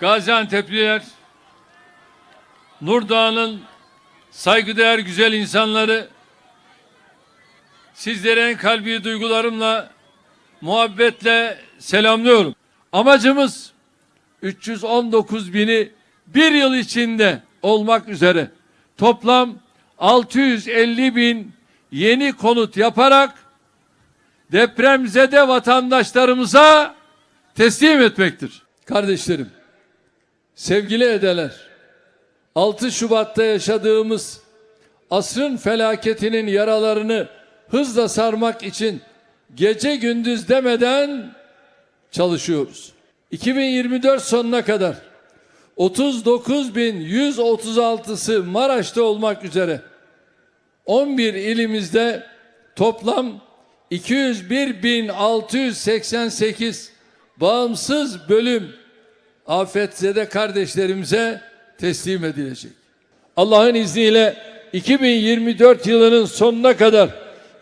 Gaziantep'liler, Nurdağ'ın saygıdeğer güzel insanları, sizleri en kalbi duygularımla, muhabbetle selamlıyorum. Amacımız 319 bini bir yıl içinde olmak üzere toplam 650 bin yeni konut yaparak depremzede vatandaşlarımıza teslim etmektir. Kardeşlerim, sevgili edeler, 6 Şubat'ta yaşadığımız asrın felaketinin yaralarını hızla sarmak için gece gündüz demeden çalışıyoruz. 2024 sonuna kadar 39.136'sı Maraş'ta olmak üzere 11 ilimizde toplam 201.688 bağımsız bölüm afetzede kardeşlerimize teslim edilecek. Allah'ın izniyle 2024 yılının sonuna kadar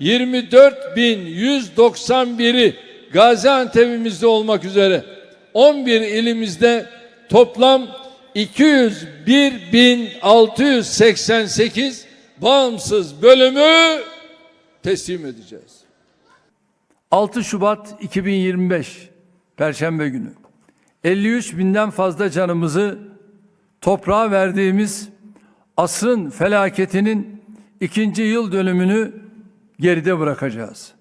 24.191'i Gaziantep'imizde olmak üzere 11 ilimizde toplam 201.688 bağımsız bölümü teslim edeceğiz. 6 Şubat 2025 Perşembe günü 53 binden fazla canımızı toprağa verdiğimiz asrın felaketinin ikinci yıl dönümünü geride bırakacağız.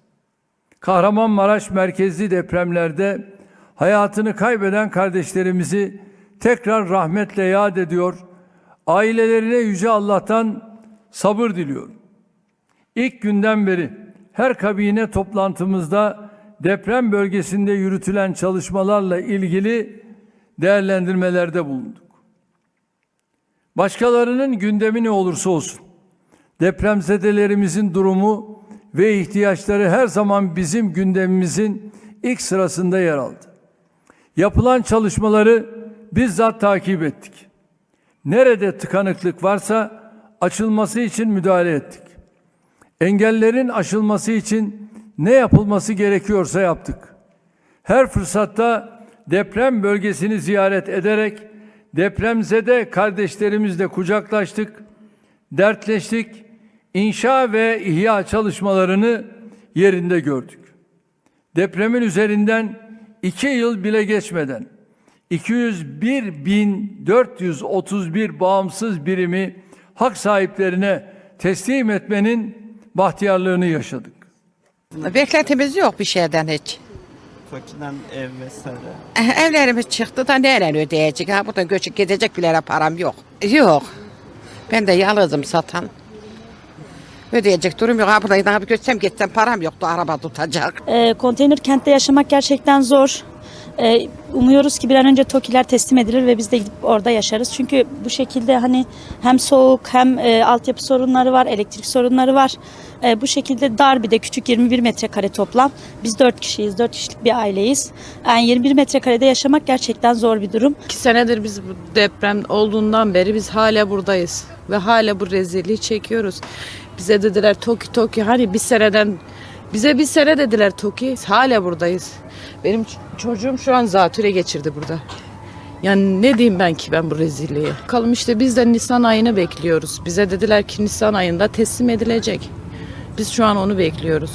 Kahramanmaraş merkezli depremlerde hayatını kaybeden kardeşlerimizi tekrar rahmetle yad ediyor. Ailelerine yüce Allah'tan sabır diliyorum. İlk günden beri her kabine toplantımızda deprem bölgesinde yürütülen çalışmalarla ilgili değerlendirmelerde bulunduk. Başkalarının gündemi ne olursa olsun depremzedelerimizin durumu ve ihtiyaçları her zaman bizim gündemimizin ilk sırasında yer aldı. Yapılan çalışmaları bizzat takip ettik. Nerede tıkanıklık varsa açılması için müdahale ettik. Engellerin aşılması için ne yapılması gerekiyorsa yaptık. Her fırsatta deprem bölgesini ziyaret ederek depremzede kardeşlerimizle kucaklaştık, dertleştik, inşa ve ihya çalışmalarını yerinde gördük. Depremin üzerinden iki yıl bile geçmeden 201.431 bağımsız birimi hak sahiplerine teslim etmenin bahtiyarlığını yaşadık. Beklentimiz yok bir şeyden hiç. Fakirden ev vesaire. Evlerimiz çıktı da neyle ödeyecek? Ha buradan göçüp gidecek bile param yok. Yok. Ben de yalnızım satan. Ödeyecek durum yok. Ha buradan bir göçsem gitsem param yoktu araba tutacak. E, konteyner kentte yaşamak gerçekten zor. E, umuyoruz ki bir an önce TOKİ'ler teslim edilir ve biz de gidip orada yaşarız. Çünkü bu şekilde hani hem soğuk hem e, altyapı sorunları var, elektrik sorunları var. E, bu şekilde dar bir de küçük 21 metrekare toplam. Biz 4 kişiyiz, 4 kişilik bir aileyiz. Yani 21 metrekarede yaşamak gerçekten zor bir durum. İki senedir biz bu deprem olduğundan beri biz hala buradayız. Ve hala bu rezilliği çekiyoruz. Bize dediler Toki Toki hani bir seneden bize bir sene dediler Toki. Hala buradayız. Benim çocuğum şu an zatüre geçirdi burada. Yani ne diyeyim ben ki ben bu rezilliğe. Bakalım işte biz de Nisan ayını bekliyoruz. Bize dediler ki Nisan ayında teslim edilecek. Biz şu an onu bekliyoruz.